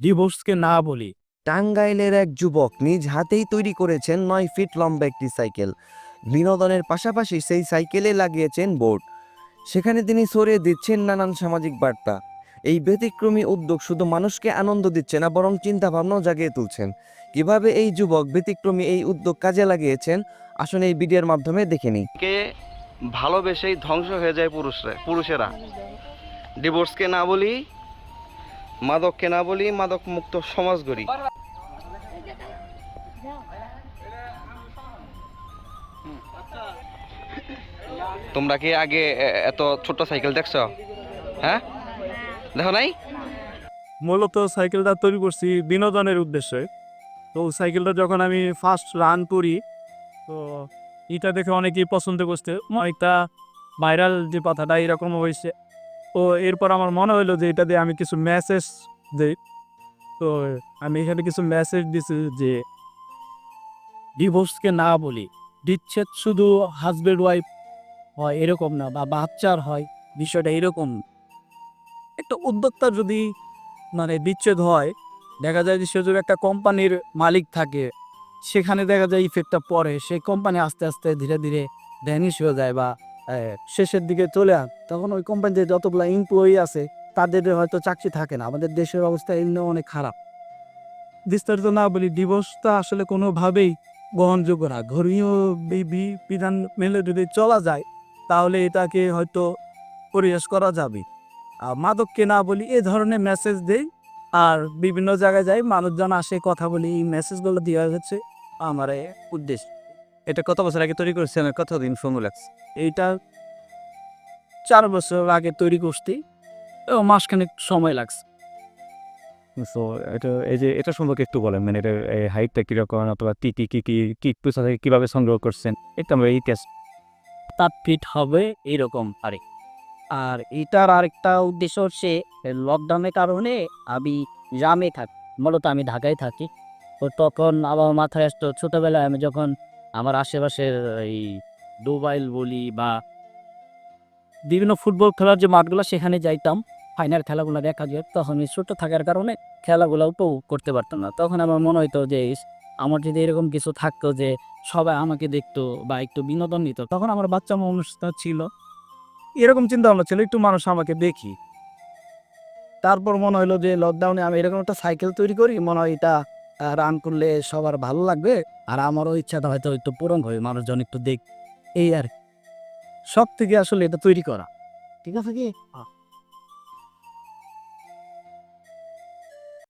ডিভোর্সকে না বলি। টাঙ্গাইলের এক যুবক নিজ হাতেই তৈরি করেছেন নয় ফিট লম্বা একটি সাইকেল। বিনোদনের পাশাপাশি সেই সাইকেলে লাগিয়েছেন বোর্ড সেখানে তিনি সরিয়ে দিচ্ছেন নানান সামাজিক বার্তা। এই ব্যতিক্রমী উদ্যোগ শুধু মানুষকে আনন্দ দিচ্ছে না বরং চিন্তা ভাবনাও জাগিয়ে তুলছেন। কীভাবে এই যুবক ব্যতিক্রমী এই উদ্যোগ কাজে লাগিয়েছেন আসুন এই ভিডিওর মাধ্যমে দেখে নিই। ভালোবেসেই ধ্বংস হয়ে যায় পুরুষরা, পুরুষেরা। ডিভোর্সকে না বলি, মাদককে না বলি মাদক মুক্ত সমাজ গড়ি। তোমরা কি আগে এত ছোট সাইকেল দেখছ? হ্যাঁ? দেখো নাই? মূলত সাইকেলটা তৈরি করছি বিনোদনের উদ্দেশ্যে। তো সাইকেলটা যখন আমি ফার্স্ট রান করি, তো এটা দেখে অনেকেই পছন্দ করছে। অনেকটা ভাইরাল যে কথাটা এরকম হয়েছে। তো এরপর আমার মনে হলো যে এটা দিয়ে আমি কিছু মেসেজ দিই। তো আমি এখানে কিছু মেসেজ দিছি যে ডিভোর্সকে না বলি, বিচ্ছেদ শুধু হাজব্যান্ড ওয়াইফ হয় এরকম না বা বাচ্চার হয়, বিষয়টা এরকম একটা উদ্যোক্তা যদি মানে বিচ্ছেদ হয়, দেখা যায় যে সে যদি একটা কোম্পানির মালিক থাকে সেখানে দেখা যায় ইফেক্টটা পড়ে সেই কোম্পানি আস্তে আস্তে ধীরে ধীরে ভ্যানিশ হয়ে যায় বা শেষের দিকে চলে আন। তখন ওই কোম্পানিতে যতগুলো এমপ্লয়ি আছে, তাদের হয়তো চাকরি থাকে না। আমাদের দেশের অবস্থা এমনি অনেক খারাপ। বিস্তারিত না বলি ডিভোর্সটা আসলে কোনোভাবেই গ্রহণযোগ্য না। বি- বিধান মেনে যদি চলা যায়, তাহলে এটাকে হয়তো পরিহাস করা যাবে। মাদককে না বলি, এ ধরনের মেসেজ দেই আর বিভিন্ন জায়গায় যাই মানুষজন আসে কথা বলি এই মেসেজগুলো দেওয়া হচ্ছে আমার উদ্দেশ্য। এটা কত বছর আগে তৈরি করেছেন কতদিন সময় লাগছে এইটা চার বছর আগে তৈরি করছি। ও মাসখানেক সময় লাগছে। সো এটা এই যে এটা সম্পর্কে একটু বলেন মানে এটা হাইটটা কীরকম অথবা কি কি কি কি কি পেশা থেকে কীভাবে সংগ্রহ করছেন? এটা আমরা ইতিহাস সাত ফিট হবে এইরকম আরে। আর এটার আরেকটা উদ্দেশ্য হচ্ছে লকডাউনের কারণে আমি গ্রামে থাকি, মূলত আমি ঢাকায় থাকি। তো তখন আমার মাথায় আসতো, ছোটোবেলায় আমি যখন আমার আশেপাশের এই দুবাইল বলি বা বিভিন্ন ফুটবল খেলার যে মাঠগুলো, সেখানে যাইতাম ফাইনাল খেলাগুলো দেখা যায়। তখন ছোটো থাকার কারণে খেলাগুলো উপভোগ করতে পারতাম না। তখন আমার মনে হতো যে আমার যদি এরকম কিছু থাকতো যে, সবাই আমাকে দেখতো বা একটু বিনোদন নিত তখন আমার বাচ্চা মানুষটা ছিল। এরকম চিন্তা ভাবনা ছিল, একটু মানুষ আমাকে দেখি। তারপর মনে হলো যে লকডাউনে আমি এরকম একটা সাইকেল তৈরি করি, মনে হয় এটা রান করলে সবার ভালো লাগবে। আর আমারও ইচ্ছাটা হয়তো একটু পূরণ হবে, মানুষজন একটু দেখ, এই আর সব থেকে আসলে এটা তৈরি করা। ঠিক আছে কি?